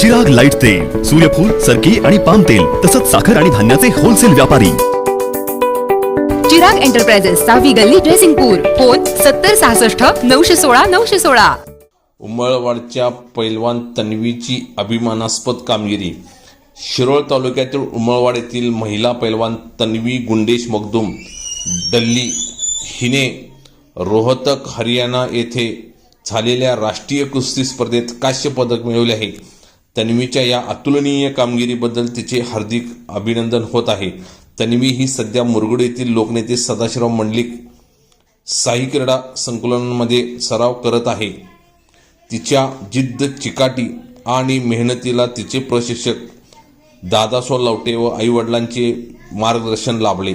Chirag light तेल सूर्यफूल सरकी आणि पाम तेल तसंच साखर आणि धान्याचे होलसेल व्यापारी. चिराग एंटरप्राइजेस सहावी गल्ली ड्रेसिंगपूर फोन सत्तर सहासष्ट नऊशे सोळा नऊशे सोळा. उमळवाडच्या पैलवान तन्वीची अभिमानास्पद कामगिरी. शिरोळ तालुक्यातील उमळवाड येथील महिला पैलवान तन्वी गुंडेश मगदूम डल्ली हिने रोहतक हरियाणा येथे झालेल्या राष्ट्रीय कुस्ती स्पर्धेत कांस्य पदक मिळवले आहे. तन्वीच्या या अतुलनीय कामगिरीबद्दल तिचे हार्दिक अभिनंदन होत आहे. तन्वी ही सध्या मुरगुड येथील लोकनेते सदाशिवराव मंडलिक साई क्रीडा संकुलनामध्ये सराव करत आहे. तिच्या जिद्द चिकाटी आणि मेहनतीला तिचे प्रशिक्षक दादासो लवटे व आईवडिलांचे मार्गदर्शन लाभले.